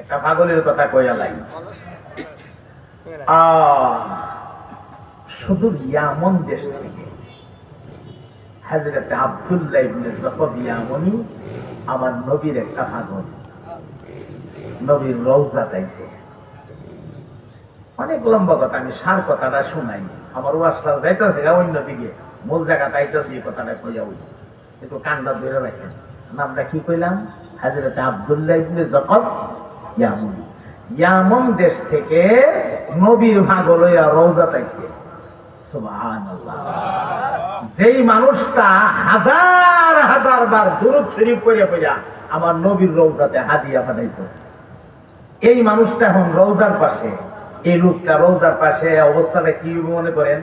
একটা পাগলের কথা কইয়া লাই। শুধু ইয়ামন দেশ থেকে হাজরত আব্দুল্লাহ ইবনে জকব ইয়ামনি আমার নবীর একটা পাগল। নবীর রওজা তাইছে অনেক লম্বা কথা, আমি সার কথাটা শুনাই। আমার ওয়াসটা যাইতেছে অন্যদিকে মূল জায়গা তাইতেছে এই কথাটা কইয়া ওই একটু কান্ডা ধরে রাখেন। নামটা কি কইলাম? হাজরত আব্দুল্লাহ ইবনে জকব ইয়ামন। ইয়ামন দেশ থেকে নবীর ভাগ লইয়া রওজা তাইছে যেই মানুষটা হাজার হাজার বার দুরুদ শরীফ করে কইরা আমার নবীর রওজাতে হাদিয়া পাঠাইতো এই মানুষটা এখন রওজার পাশে। এই লোকটা রওজার পাশে অবস্থাটা কি মনে করেন?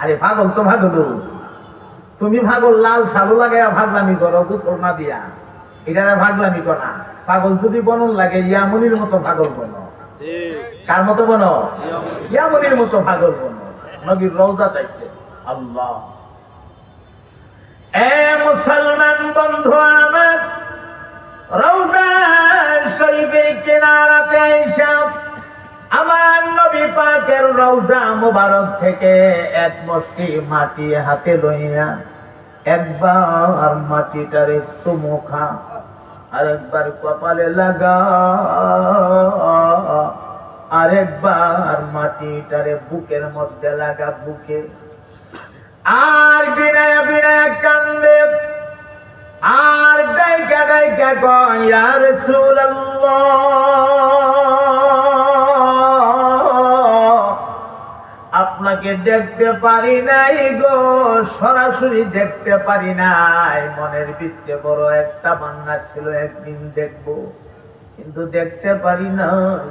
আরে ভাগল তো ভাগল তুমি ভাগল লাল সালু লাগাইয়া ভাগলামি করো, গোসল না দিয়া। এটারে ভাগলামি কর না। পাগল যদি বনন লাগে ইয়ামনির মতো পাগল বনো। কার মতো বনো? ইয়ামনির মতো পাগল বনো। নবীর রওজা চাইছে আল্লাহ। এ মুসলমান বন্ধু আমার রওজা শরীফের কিনারাতে আইসা আমার নবী পাকের রওজা মোবারক থেকে এক মুষ্টি মাটি হাতে লইয়া একবার মাটিটারে চুমু খা। আরেকবার কপালে লাগা। আরেকবার মাটিটারে বুকের মধ্যে লাগা বুকে। আর বিনায় বিনায় কান্দে। আর ডাইকা ডাইকা গয়ার ইয়া আপনাকে দেখতে পারি নাই গো, সরাসরি দেখতে পারি নাই। মনের ভিতরে বড় একটা বান্না ছিল, একদিন দেখব। কিন্তু দেখতে পারি নাই।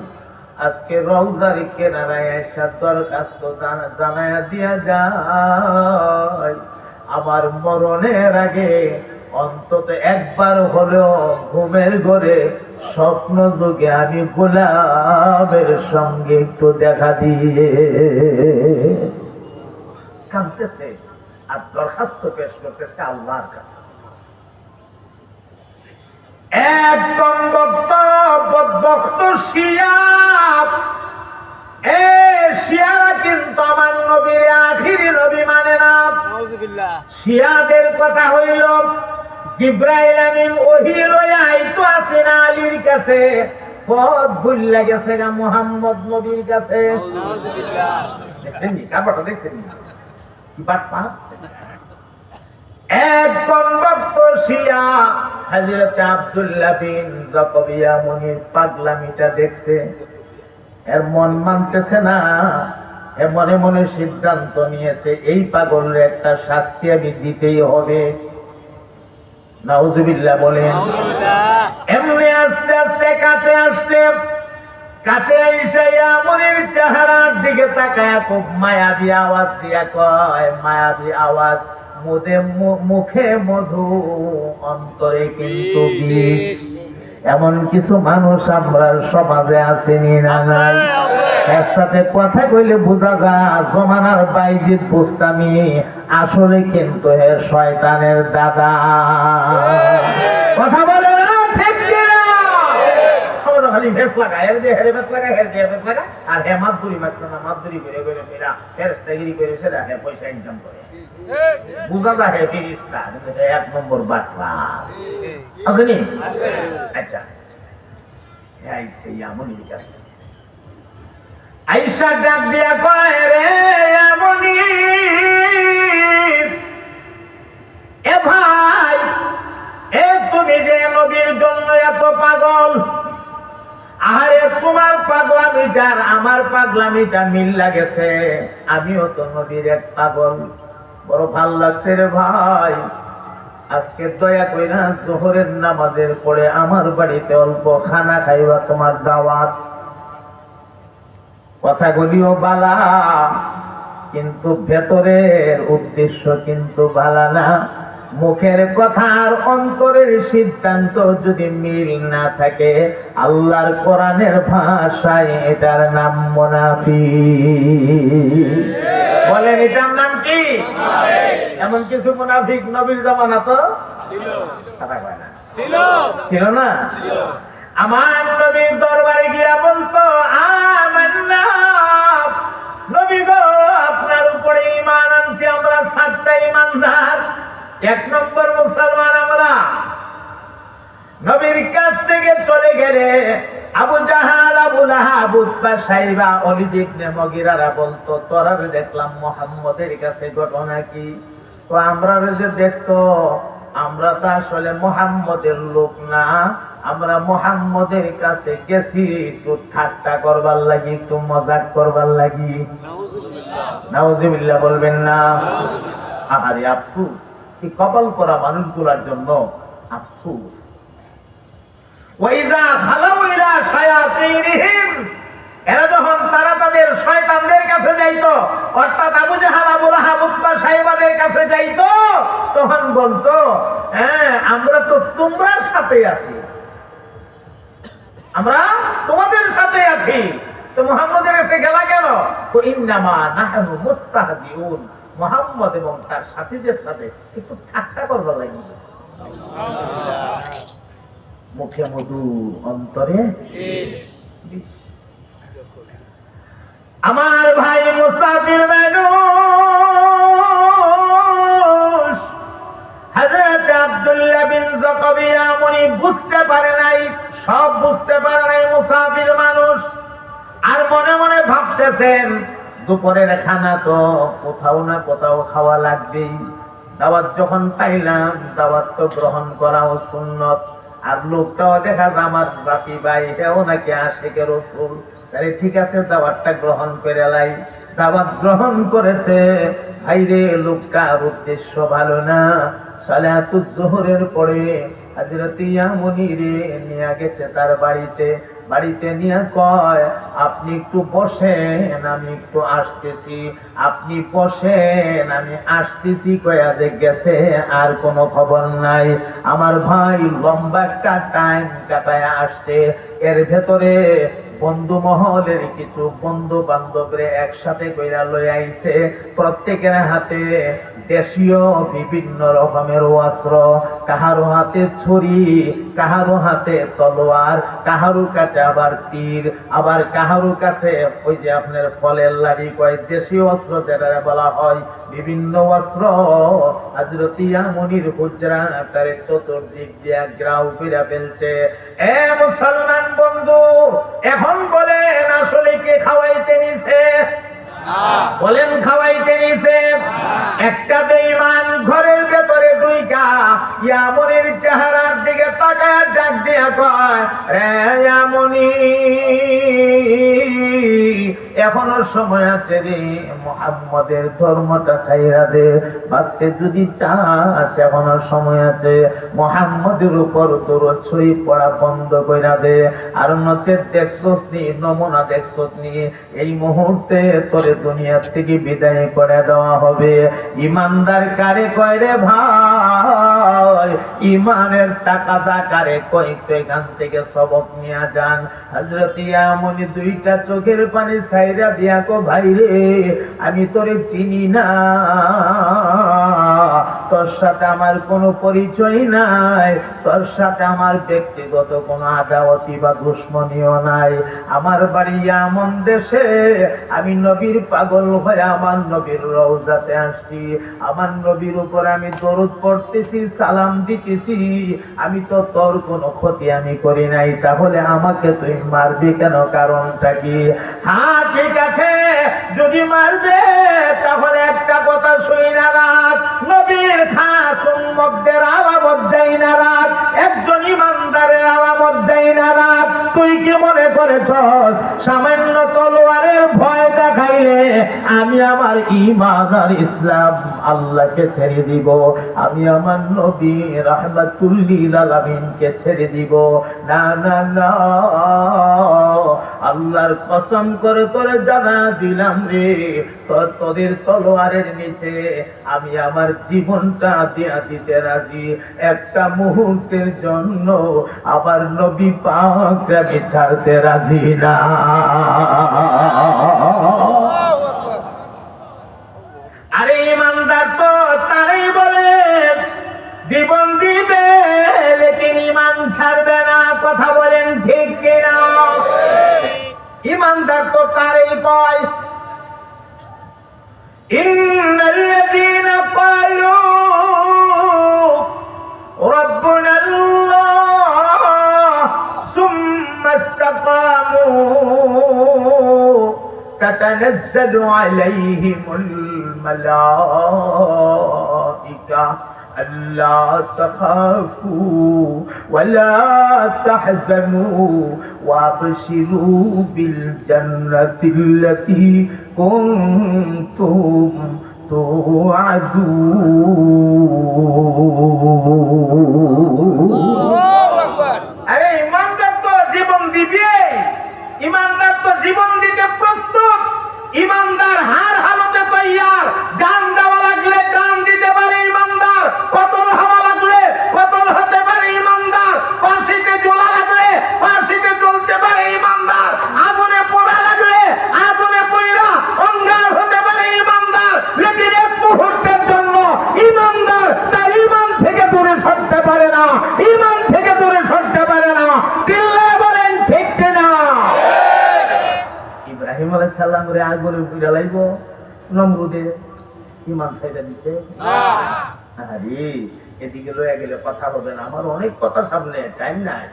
আজকে রওজার কেনারায় এসা দরখাস্ত জানা- জানায়া দিয়া যায়। আমার মরণের আগে অন্তত একবার হলেও ঘুমের ঘরে স্বপ্ন যুগে আমি গোলাপের সঙ্গে একটু দেখা দিয়ে কাঁদতেছে আর দরখাস্ত পেশ করতেছে আল্লাহর কাছে। এক বক্ত শিয়া শিয়ারা কিন্তু আমার নবীর আখিরি নবী মানে না। শিয়াদের কথা হইল জিব্রাইল আমিন ওহি লইয়া আইতো আছে আলীর কাছে পথ ভুল গেছে গা মোহাম্মদ নবীর কাছে। দেখছেন নি কাপড়টা দেখছেন নি কি বাট পা? এক কম্বক্ত শিয়া হযরত আব্দুল্লাহ বিন জাকবিয়া মনির পাগলামিটা দেখছে। এর মন মানতেছে না। এ মনে মনে সিদ্ধান্ত নিয়েছে এই পাগলের একটা শাস্তি আমি দিতেই হবে। নাউজুবিল্লাহ বলেন এমনি আস্তে আস্তে কাছে আসছে। কাছে এসে মনের চেহারার দিকে তাকায় খুব মায়াবী আওয়াজ দিয়া কয় মায়াবী আওয়াজ মুদে মুখে মধু অন্তরে কিন্তু বিষ। এমন কিছু মানুষ আপনার সমাজে আসেনি না নাই? একসাথে কথা কইলে বোঝা যায় জমানার বাইজিৎ বুস্তামি আসলে কিন্তু হে শয়তানের দাদা কথা বলে না ঠিক কিনা ভেস লাগা এর যে হেরে ভেস লাগা হের যে ভেস লাগা আর হে মাদুরি মাছ না মাদুরি করে করে সেটা ফেরেস্তাগিরি করে সেটা হে পয়সা ইনকাম করে। বুঝা যায় হে ফিরিস্তা কিন্তু হে এক নম্বর বাটলা। আসেনি আচ্ছা। হে আইসে এমনই কাছে। আইসা ডাক দিয়া কয় রে এমনই এ ভাই এ তুমি যে নবীর জন্য এত পাগল আরে তোমার পাগলামিটার, আমার পাগলামিটা মিল লাগেছে। আমিও তো নবীর এক পাগল। বড় ভালো লাগছে রে ভাই। আজকে দয়া কইরা জোহরের নামাজের পরে আমার বাড়িতে অল্প খানা খাইবা তোমার দাওয়াত। কথাগুলিও বালা, কিন্তু ভেতরের উদ্দেশ্য কিন্তু বালা না। মুখের কথার অন্তরের সিদ্ধান্ত যদি মিল না থাকে আল্লাহর কোরআনের ভাষায় এটার নাম মোনাফি বলেন এটার নাম কি? এমন কিছু মোনাফিক নবীর জামানা তো? ছিল। না? আমার নবীর দরবারে গিয়া বলতো আমান্না নবী গো আপনার উপরে ইমান আনছি আমরা সাতটা ইমানদার এক নম্বর মুসলমান আমরা। নবীর কাছ থেকে চলে গেলে Abu Jahl Abu Lahab Utba Shaiba Walid ibn মগিরারা বলতো তোরা রে দেখলাম মোহাম্মদের কাছে ঘটনা কি? তো আমরা রে যে দেখছ আমরা তো আসলে মোহাম্মদের লোক না। আমরা মোহাম্মদের কাছে গেছি একটু ঠাট্টা করবার লাগি একটু মজাক করবার লাগি। নাউজুবিল্লাহ বলবেন না। আহারে আফসুস। এই কপাল করা মানুষগুলোর জন্য আফসুস। এরা যখন তারা তাদের শয়তানদের কাছে যাইতো, অর্থাৎ Abu Jahl, Abu Lahab, Utba সাহেবাদের কাছে যাইতো, তখন বলতো হ্যাঁ আমরা তো তোমরার সাথে আছি। আমরা তোমাদের সাথে আছি। তো মোহাম্মদের কাছে গেলা কেন? ইন্নামা নাহনু মুস্তাহজিউন। মোহাম্মদ এবং তার সাথীদের সাথে একটু ঠাট্টা করবার লাগি মুখে মধু অন্তরে আমার ভাই মুসাফির মানুষ, হযরত আব্দুল্লাহ বিন যাকাবিয়া মনি বুঝতে পারে নাই, সব বুঝতে পারে নাই মুসাফির মানুষ। আর মনে মনে ভাবতেছেন দুপুরের খানা তো কোথাও না কোথাও খাওয়া লাগবেই। দাওয়াত যখন পাইলাম, দাওয়াত তো গ্রহণ করাও সুন্নত। আর লোকটাও দেখা যায় আমার জাতি ভাই হেও নাকি আশেকে রসুল। তাহলে ঠিক আছে, দাওয়াতটা গ্রহণ করে লাই। দাওয়াত গ্রহণ করেছে। ভাইরে, লোকটার উদ্দেশ্য ভালো না। সালাতুজ জোহরের পরে হযরত ইয়ামুনি রে গেছে তার বাড়িতে। বাড়িতে নিয়ে কয়, আপনি একটু বসেন, আমি একটু আসতেছি। আপনি বসেন, আমি আসতেছি। কয়া যে গেছে, আর কোনো খবর নাই। আমার ভাই লম্বা একটা টাইম কাটায় আসছে। এর ভেতরে বন্ধু মহলের কিছু বন্ধু বান্ধবরে একসাথে কইরা লই আইছে। প্রত্যেকের হাতে দেশীয় বিভিন্ন রকমের অস্ত্র। কাহারো হাতে ছড়ি কাহারো হাতে তলোয়ার, কাহারো কাছে আবার তীর, আবার কাহারো কাছে ওই যে আপনার ফলের লাড়ি কয়, দেশীয় অস্ত্র যেটা বলা হয়, বিভিন্ন অস্ত্র। হাজরতিয়া মনির হুজরা হুজরাটারে চতুর্দিক দিয়া গ্রাউ কইরা ফেলছে, এ মুসলমান বন্ধু, এখন বলেন আসলে কে খাওয়াইতে নিছে? বলেন খাওয়াইতে নিছে একটা বেঈমান ঘরের ভেতরে দুইকা ইয়ামনির চেহারার দিকে তাকায়, ডাক দিয়া কয়, রে ইয়ামনি এখনও সময় আছে রে মোহাম্মদের ধর্মটা চাইরা দে, বাঁচতে যদি চাস এখনও সময় আছে। মোহাম্মদের উপর তোর ছড়ি পড়া বন্ধ কইরা দে। আর নচেত দেখছস নি, নমুনা দেখছস নি, এই মুহূর্তে তোরে দুনিয়ার থেকে বিদায় করে দেওয়া হবে। ইমানদার কারে কয় রে ভাই? ইমানের টাকা জাকারে কই তো এখান থেকে সবক নিয়ে যান। হজরত ইয়ামনি দুইটা চোখের পানি সাইরা দিয়া কো, ভাইরে, আমি তোরে চিনি না। তোর সাথে আমার কোনো পরিচয় নাই। তোর সাথে আমার ব্যক্তিগত কোনো আদাওয়াতি বা দুশ্মনীয় নাই। আমার বাড়ি এমন দেশে। আমি নবীর পাগল হয়ে আমার নবীর রওজাতে আসছি। আমার নবীর উপর আমি দরুদ পড়তেছি, সালাম দিতেছি। আমি তো তোর কোনো ক্ষতি আমি করি নাই। তাহলে আমাকে তুই মারবি কেন? কারণটা কি? হ্যাঁ ঠিক আছে। যদি মারবে, তাহলে একটা কথা শুই না রাখ। নবীর খাস উম্মতদের আলামত যাই না রাখ একজন ইমানদারের আলামত যাই না রাখ তুই কি মনে করেছস? সামান্য তলোয়ারের ভয় দেখাইলে আমি আমার ইমান আর ইসলাম আল্লাহকে ছেড়ে দিব। আমি আমার নবী রাহমাতুল্লিল আলামিনকে ছেড়ে দিব। না না না। আল্লাহর কসম করে করে জানা দিলাম রে। তোদের তলোয়ারের নিচে আমি আমার জীবনটা দিয়া দিতে রাজি। একটা মুহূর্তের জন্য আবার নবী পাকরা ছাড়তে রাজি না। আরে ইমানদার তো তারাই বলে, জীবন দিবে ইমান ছাড়বে না, কথা বলেন ঠিক কিনা? ইমানদার তো তারাই কয় ربنا الله ثم استقاموا تتنزل عليهم الملائكة ألا تخافوا ولا تحزنوا وأبشروا بالجنة التي كنتم আরে, ইমানদার তো জীবন দিবে। ইমানদার তো জীবন দিতে প্রস্তুত। ইমানদার হার হালতে তৈয়ার। জান দেওয়া লাগলে জান দিতে পারে ইমানদার। কতল হওয়া লাগলে কতল হতে পারে ইমানদার। ফাঁসিতে ঝোলা লাগলে ফাঁসিতে চলতে পারে ইমানদার আগুনে পোড়া লাগলে আগুনে পইরা অঙ্গার হতে পারে ইমানদার লেকিন এক মুহূর্তের জন্য ইমানদার তার ইমান থেকে দূরে সরতে পারে না ইমান থেকে দূরে সরতে পারে না চিল্লায় বলেন ঠিক কিনা ইব্রাহিম আলাইহিস সালাম রে আগুনে লাইব। নমরুদে ইমান ছাইরা দিছে। আরে এদিকে লয়ে গেলে কথা হবে না। আমার অনেক কথা সামনে টাইম নাই।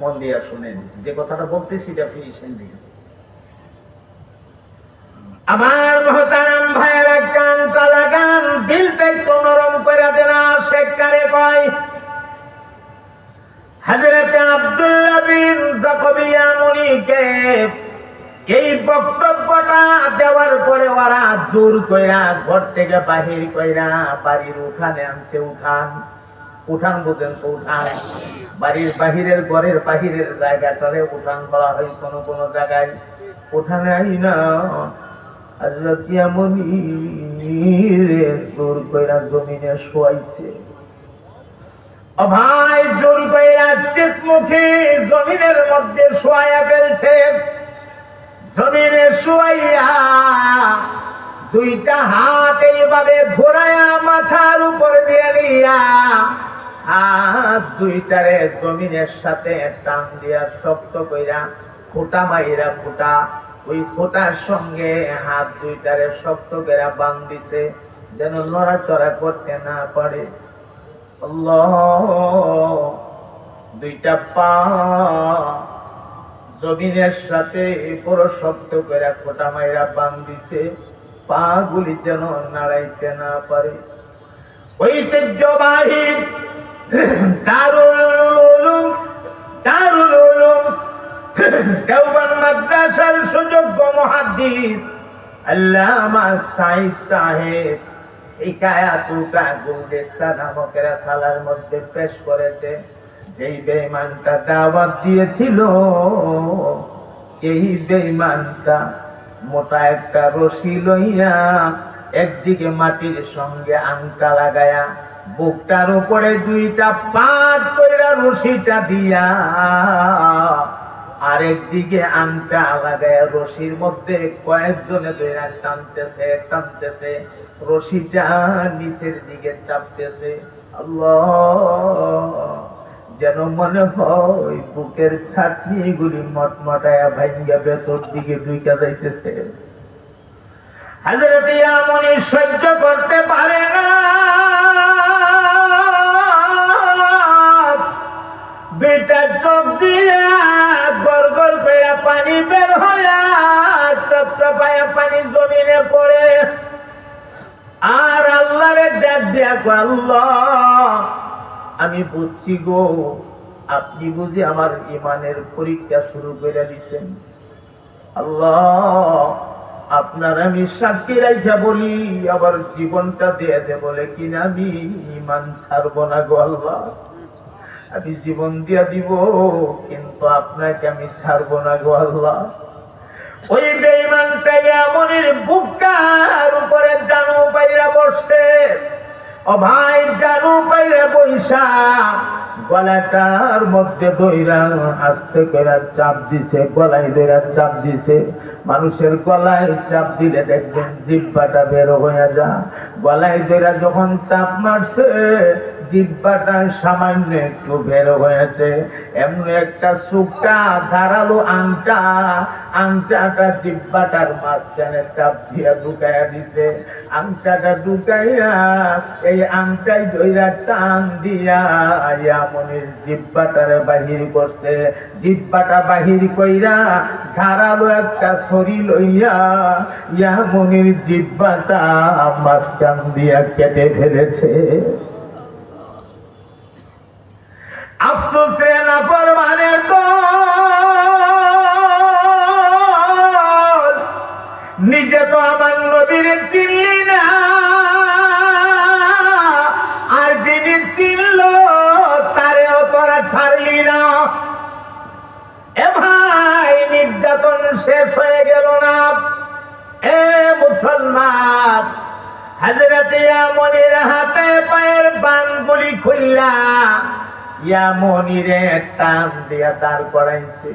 মন দিয়া শুনেন যে কথাটা বলতেছি এটা ফিনিশন দিন আমার মহতারাম ভাইয়েরা কানটা লাগান দিলটা একটু নরম করে দেন কয় হযরত আব্দুল্লাহ বিন জাকবিয়া মুনিকে এই বক্তব্যটা দেওয়ার পরে ওরা জোর কইরা ঘর থেকে বাহির কইরা বাড়ির উঠানে আনছে উঠান। উঠান বুঝেন তো উঠান। বাড়ির বাহিরের ঘরের বাহিরের জায়গাটারে উঠান বলা হয় কোন কোন জায়গায়। উঠানে আই না জোর কইরা জমিনে শোয়াইছে। ও ভাই, জোর কইরা চিত মুখে জমিনের মধ্যে শোয়াইয়া ফেলছে। জমিনে শুয়াইয়া দুইটা হাত এইভাবে ঘোরায়া মাথার উপর দিয়ে নিয়া হাত দুইটারে জমিনের সাথে টান দিয়া শক্ত কইরা ফোটা মাইরা ফোটা ওই ফোটার সঙ্গে হাত দুইটারে শক্ত কইরা বান্ধিছে যেন নড়াচড়া করতে না পারে। দুইটা পা জমিনের সাথে বড় শক্ত করে ফোটা মাইরা বান্ধিছে পা গুলি যেন নাড়াইতে না পারে। ঐতিহ্যবাহী দারুল উলুম দারুল উলুম, দেওবান মাদ্রাসার সুযোগ্য মহাদ্দিস আল্লামা সাইদ সাহেব হিকায়াতুকা গুলদেস্তা নামক সালার মধ্যে পেশ করেছে। যেই বেঈমানটা দাওয়াত দিয়েছিল, এই বেঈমানটা মোটা একটা রশি লইয়া একদিকে মাটির সঙ্গে আংটা লাগায়া, বুকটার উপরে দুইটা পাট কইরা রশিটা দিয়া আরেকদিকে আংটা লাগায়া রশির মধ্যে কয়েকজনে দইরা টানতেছে টানতেছে, রশিটা নিচের দিকে চাপতেছে। আল্লাহ যেন মনে হয় বুকের ছাটনি গুলি মটমটায়া ভাঙ্গা ভেতর দিকে ঢুকা যাইতেছে। হাজরত ইয়ামনি সহ্য করতে পারে না। দুইটা চোখ দিয়া গর করে পানি বের হইয়া টপটপায়া পানি জমিনে পড়ে। আর আল্লাহরে ডাক দিয়া আল্লাহ আমি বুঝছি গো, আপনি বুঝি আমার ইমানের পরীক্ষা শুরু করে দিছেন। আল্লাহ, আপনার আমি সাক্ষী রাইখা বলি আবার জীবনটা দিয়ে দে বলে কিনা আমি ইমান ছাড়বো না গো আল্লাহ। আমি জীবন দিয়া দিব, কিন্তু আপনাকে আমি ছাড়বো না গো আল্লাহ। ওই বেঈমানটা এমনের বুকার উপরে জানু পাইরা বসছে ও ভাই জানু পাইরা বইসা গলাটার মধ্যে দইরা আস্তে করে চাপ দিছে, গলায় দইরা চাপ দিছে। মানুষের গলায় চাপ দিলে দেখবেন জিব্বাটা বের হয়ে যা গলায় দইরা যখন চাপ মারছে জিব্বাটা সামান্য একটু বের হয়েছে। এমন একটা সুকা ধারালো আংটা, আংটাটা জিব্বাটার মাঝখানে চাপ দিয়া ঢুকাইয়া দিছে। আংটাটা ঢুকাইয়া এই আংটাই দইরা টান দিয়া মনির জিব্বাটারে বাহির করছে। জিব্বাটা বাহির কইরা ধারালো একটা সরি লইয়া ইয়া মনির জিব্বাটা মাঝখান দিয়া কেটে ফেলেছে। আফসোস শেষ হয়ে গেল না। এ মুসলমান হাজরত মনির হাতে পায়ের বানগুলি খুললা। ইয়া মনিরে টান দিয়া দাঁড় করাইছে,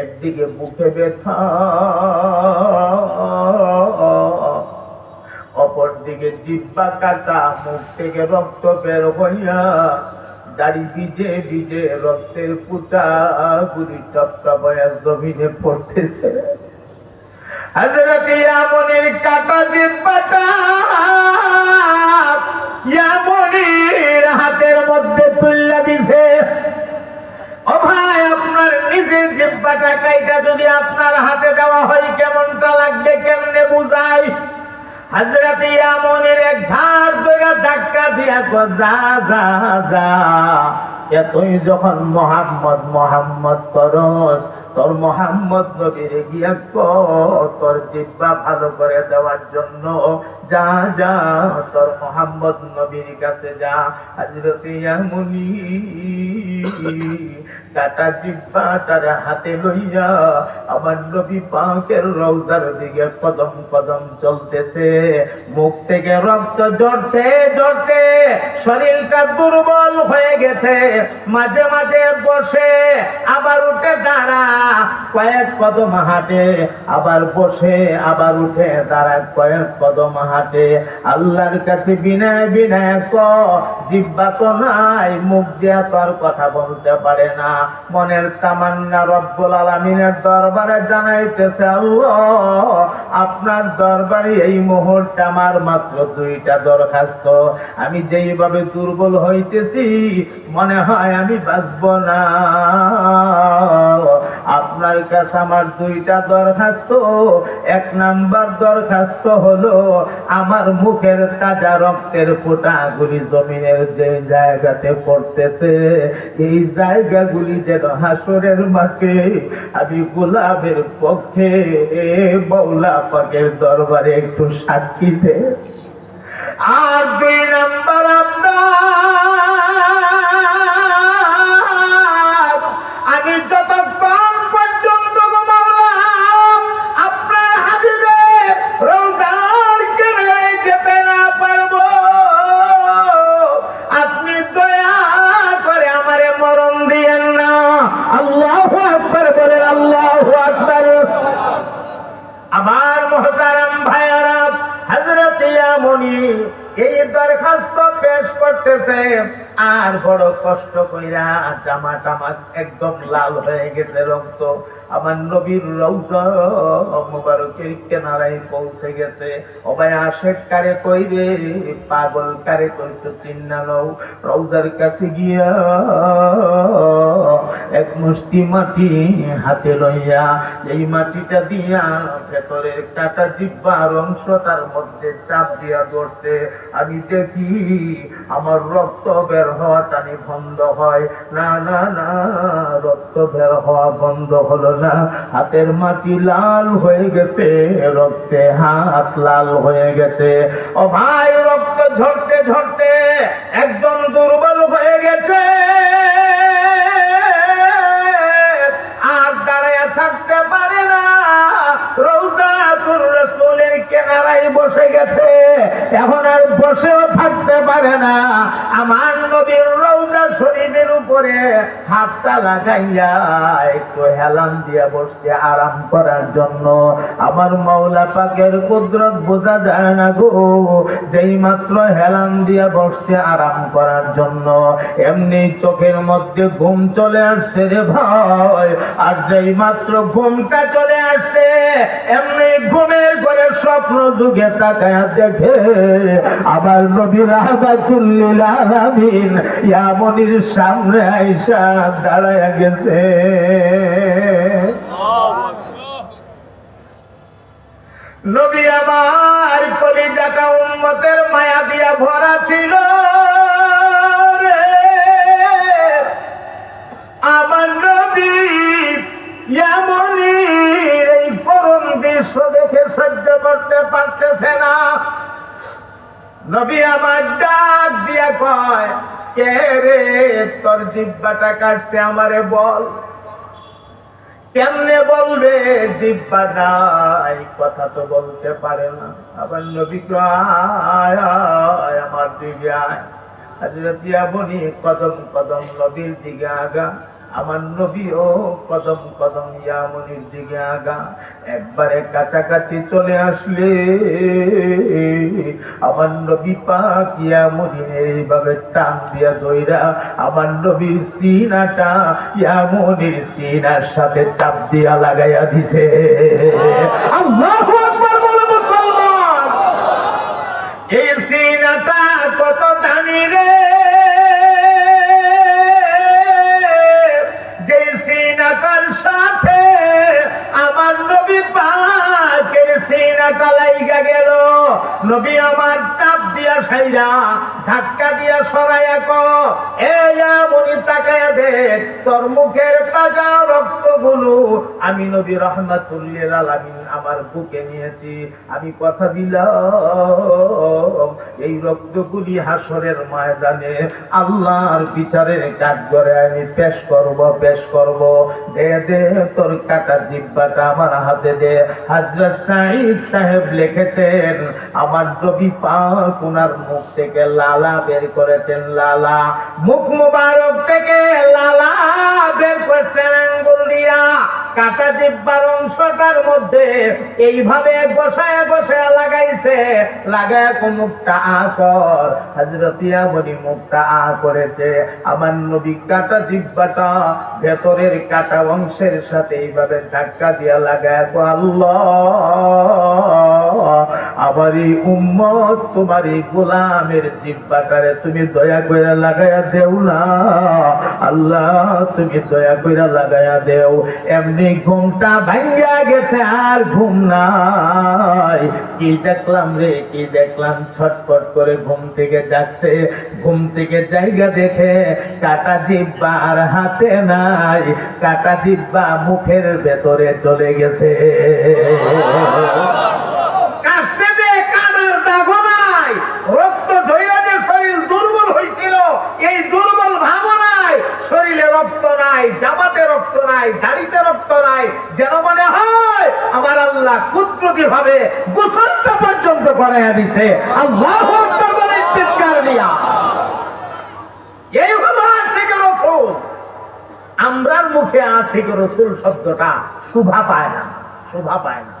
একদিকে বুকে ব্যথা অপর দিকে জিব্বা কাটা, মুখ থেকে রক্ত বের হইয়া দাড়ি ভিজে ভিজে রক্তের ফুটা গুলি টপ টপ হইয়া জমিনে পড়তেছে। হজরত ইয়ামনির কাটা জিব্বাটা ইয়ামনির হাতের মধ্যে তুল্লা দিছে। ও ভাই, আপনার নিজের জিব্বাটা কাইটা যদি আপনার হাতে দেওয়া হয়, কেমনটা লাগবে? কেমনে বুঝাই? হজরত ইয়ামনের এক ধার ধরে ধাক্কা দিয়া কো যা যা যা, এতই যখন মোহাম্মদ মোহাম্মদ করস, তোর মোহাম্মদ নবীর গিয়া তোর জিব্বা ভালো করে দেওয়ার জন্য, যা যা, তোর মোহাম্মদ নবীর কাছে যা হজরত ইয়ামনি কাটা হাতে লইয়া, আমার নবী পাকের দিকে কদম কদম চলতেছে। মুখ থেকে রক্ত জড়তে জড়তে শরীরটা দুর্বল হয়ে গেছে। মাঝে মাঝে বসে আবার উঠে দাঁড়া, কয়েক কদম হাঁটে, আবার বসে আবার উঠে দাঁড়া, কয়েক কদম হাঁটে। আল্লাহর কাছে বিনয় বিনয় ক জিব্বা তো নাই, মুখ দিয়া তোর কথা বলতে পারে না। মনের তামান্না রব্বুল আলমিনের দরবারে জানাইতেছে আপনার দরবারে এই মুহূর্তে আমার মাত্র দুইটা দরখাস্ত। আমি যেইভাবে দুর্বল হইতেছি, মনে হয় আমি বাঁচব না। আপনার কাছে আমার দুইটা দরখাস্ত। এক নাম্বার দরখাস্ত হলো আমার মুখের তাজা রক্তের ফোঁটাগুলি জমিনের যে জায়গাতে পড়তেছে, এই জায়গাগুলি যেন হাসরের মাঠে আমি গোলাপের পক্ষে বৌলা পাকের দরবারে একটু সাক্ষী দে। আর দুই নাম্বার আপনার করতেছে আর বড় কষ্ট কইরা জামা টামা একদম লাল হয়ে গেছে রক্ত। আমার নবীর রৌজা মুবারকের পৌঁছে গেছে। অবাই আশেক কারে কইরে পাগল কারে কইতো চিন্না লও। রৌজার কাছে গিয়া এক মুষ্টি মাটি হাতে লইয়া এই মাটিটা দিয়া ভেতরের কাটা জিব্বার অংশটার মধ্যে চাপ দিয়া ধরছে। আমি দেখি আমার রক্ত বের হওয়া টানি বন্ধ হয়। না না না, রক্ত বের হওয়া বন্ধ হলো না। হাতের মাটি লাল হয়ে গেছে, রক্তে হাত লাল হয়ে গেছে। ও ভাই, রক্ত ঝরতে ঝরতে একদম দুর্বল হয়ে গেছে। কেনারায় বসে গেছে। এখন আর বসেও থাকতে পারে না। আমার নবীর রৌজা শরীফের উপরে হাতটা লাগাইয়া একটু হেলান দিয়া বসছে আরাম করার জন্য। আমার মাওলা পাকের কুদরত বোঝা যায় না গো। যেই মাত্র হেলান দিয়া বসছে আরাম করার জন্য। এমনি চোখের মধ্যে ঘুম চলে আসছে রে ভাই। আর যেই মাত্র ঘুমটা চলে আসছে, এমনি ঘুমের ঘরে স্বপ্ন যুগে তাকায়া দেখে আবার নবী রাহমাতুল্লিল আলামিন ইয়ামনির সামনে আইসা দাঁড়ায়া গেছে। নবী আমার কলিজাটা উম্মতের মায়া দিয়া ভরা ছিল রে। আমার নবী করুণ দৃশ্য দেখে সহ্য করতে পারতেছে না। নবী আমার ডাক দিয়া কয়, কে রে, তোর জিব্বাটা কাটছে আমারে বল। কেমনে বলবে জিব্বা নাই, কথা তো বলতে পারে না। আবার নবী আয় আমার দিকে আয়। হজরত ইয়াবনি কদম কদম নবীর দিকে আগা আমার নবীও কদম কদম ইয়ামনির দিকে আগা একবারে কাছাকাছি চলে আসলে। আমার নবী পাক ইয়ামনির এইভাবে টান দিয়া দইরা আমার নবীর সিনাটা ইয়ামনির সিনার সাথে চাপ দিয়া লাগাইয়া দিছে। আল্লাহু আকবার বলে মুসলমান! এই সিনাটা লাইগা গেল নবী আমার চাপ দিয়া সাইরা, ধাক্কা দিয়া সরাইয়া ক মনি, তাকায়া দেখ, তোর মুখের তাজা রক্তগুলো আমি নবী রহমাতুল্লিল আলামিন আমার বুকে নিয়েছি। আমি কথা দিলাম এই রক্তগুলি হাসরের ময়দানে। আল্লাহর বিচারের কাঠ করে আমি পেশ করব পেশ করব। দে দে, তোর কাটা জিব্বাটা আমার হাতে দে। হযরত সাঈদ সাহেব লিখেছেন আমার নবী পাক ওনার মুখ থেকে লালা বের করেছেন, লালা। মুখ মুবারক থেকে লালা বের করেছেন আঙ্গুল দিয়া। কাটা জিব্বার অংশটার মধ্যে এইভাবে বসায় বসায় লাগাইছে, লাগায় মুখটা আ কর। হযরত ইয়াবনি মুখটা আ করেছে। আমার নবী কাটা জিব্বাটা ভেতরের কাটা অংশের সাথে এইভাবে ধাক্কা দিয়া লাগায় আল্লাহ। আবার এই উম্মত, তোমার এই গোলামের জিব্বাটারে তুমি দয়া করে লাগাইয়া দেও না। আল্লাহ, তুমি দয়া করে লাগাইয়া দেও। এমনি ঘুমটা ভাঙ্গা গেছে আর ঘুম নাই। কি দেখলাম রে, কি দেখলাম? ছটপট করে ঘুম থেকে যাচ্ছে, ঘুম থেকে জায়গা দেখে কাটা জিব্বা আর হাতে নাই। কাটা জিব্বা মুখের ভেতরে চলে গেছে কাশছে যে কানার দাগও নাই রক্ত ঝইরা যে শরীর দুর্বল হয়েছিল এই দুর্বল ভাবনায় শরীরে রক্ত নাই, জামাতে রক্ত নাই, দাড়িতে রক্ত নাই, যেন মনে হয় আমার আল্লাহ কুদরতি ভাবে গোসলটা পর্যন্ত করাইয়া দিছে। আল্লাহ চিৎকার দিয়া। এই হলো আশিক রসুল। আমরার মুখে আশিক রসুল শব্দটা শোভা পায় না, শোভা পায় না।